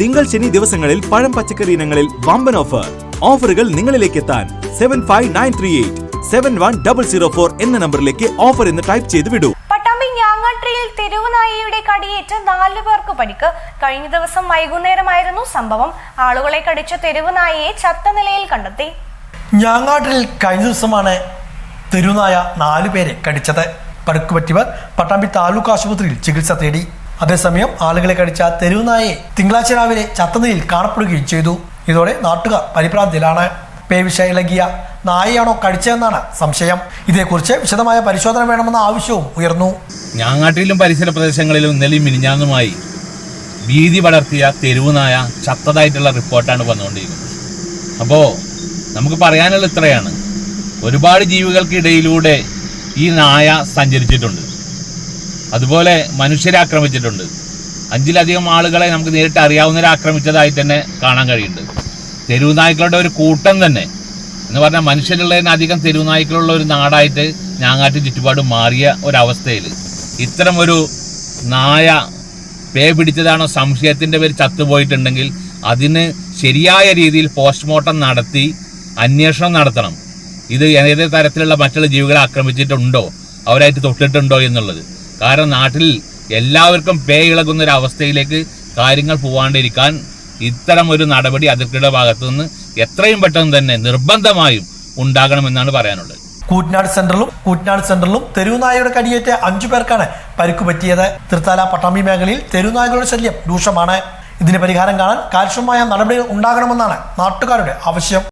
തിങ്കൾ ശനി ദിവസങ്ങളിൽ പഴം പച്ചക്കറി ഇനങ്ങളിൽ വമ്പൻ ഓഫർ ഓഫറുകൾ നിങ്ങളിലേക്ക് എത്താൻ seven five nine three eight seven one double zero four എന്ന നമ്പറിലേക്ക് ഓഫർ എന്ന് ടൈപ്പ് ചെയ്ത് വിടൂ. പട്ടാമ്പി തെരുവുനായിയുടെ കടിയേറ്റ് നാലു പേർക്ക് പരിക്ക് കഴിഞ്ഞ ദിവസം വൈകുന്നേരമായിരുന്നു സംഭവം. ആളുകളെ കടിച്ച തെരുവുനായിയെ ചത്ത നിലയിൽ കണ്ടെത്തി. ഞാങ്ങാട്ടിൽ കഴിഞ്ഞ ദിവസമാണ് തെരുനായ നാലു പേരെ കടിച്ചത്. പരുക്ക് പറ്റിയവർ പട്ടാമ്പി താലൂക്ക് ആശുപത്രിയിൽ ചികിത്സ തേടി. അതേസമയം ആളുകളെ കടിച്ച തെരുവുനായെ തിങ്കളാഴ്ച രാവിലെ ചത്തനിയിൽ കാണപ്പെടുകയും ചെയ്തു. ഇതോടെ നാട്ടുകാർ പരിഭ്രാന്തിയിലാണ്. പേവിഷ ഇളകിയ നായയാണോ കടിച്ചതെന്നാണ് സംശയം. ഇതേക്കുറിച്ച് വിശദമായ പരിശോധന വേണമെന്ന ആവശ്യവും ഉയർന്നു. ഞാങ്ങാട്ടിലും പരിസര പ്രദേശങ്ങളിലും ഇന്നലെയും മിനിഞ്ഞാന്നുമായി ഭീതി പടർത്തിയ തെരുവുനായ ചത്തതായിട്ടുള്ള റിപ്പോർട്ടാണ് വന്നുകൊണ്ടിരിക്കുന്നത്. അപ്പോൾ നമുക്ക് പറയാനുള്ള ഇത്രയാണ്. ഒരുപാട് ജീവികൾക്കിടയിലൂടെ ഈ നായ സഞ്ചരിച്ചിട്ടുണ്ട്. അതുപോലെ മനുഷ്യരെ ആക്രമിച്ചിട്ടുണ്ട്. അഞ്ചിലധികം ആളുകളെ നമുക്ക് നേരിട്ട് അറിയാവുന്നവരെ ആക്രമിച്ചതായി തന്നെ കാണാൻ കഴിയുന്നുണ്ട്. തെരുവ് നായ്ക്കളുടെ ഒരു കൂട്ടം തന്നെ. എന്ന് പറഞ്ഞാൽ മനുഷ്യരുള്ളതിന് അധികം തെരുവ് നായ്ക്കളുള്ള ഒരു നാടായിട്ട് ഞാങ്ങാട്ട് ചുറ്റുപാട് മാറിയ ഒരവസ്ഥയിൽ. ഇത്തരം ഒരു നായ പേ പിടിച്ചതാണോ സംശയത്തിന്റെ പേര് ചത്തുപോയിട്ടുണ്ടെങ്കിൽ അതിന് ശരിയായ രീതിയിൽ പോസ്റ്റ്മോർട്ടം നടത്തി അന്വേഷണം നടത്തണം. ഇത് ഏത് തരത്തിലുള്ള മറ്റുള്ള ജീവികളെ ആക്രമിച്ചിട്ടുണ്ടോ? അവരായിട്ട് തൊട്ടിട്ടുണ്ടോ എന്നുള്ളത്. കാരണം നാട്ടിൽ എല്ലാവർക്കും പേ ഇളകുന്ന ഒരു അവസ്ഥയിലേക്ക് കാര്യങ്ങൾ പോവാണ്ടിരിക്കാൻ ഇത്തരം ഒരു നടപടി അതിർത്തിയുടെ ഭാഗത്തു നിന്ന് എത്രയും പെട്ടെന്ന് തന്നെ നിർബന്ധമായും ഉണ്ടാകണമെന്നാണ് പറയാനുള്ളത്. കൂറ്റനാട് സെന്ററിലും കൂറ്റനാട് സെന്ററിലും തെരുവുനായയുടെ കടിയേറ്റ അഞ്ചു പേർക്കാണ് പരിക്കു പറ്റിയത്. തൃത്താല പട്ടാമ്പി മേഖലയിൽ തെരുവുനായകളുടെ ശല്യം രൂക്ഷമാണ്. ഇതിന് പരിഹാരം കാണാൻ കാര്യക്ഷമമായ നടപടികൾ ഉണ്ടാകണമെന്നാണ് നാട്ടുകാരുടെ ആവശ്യം.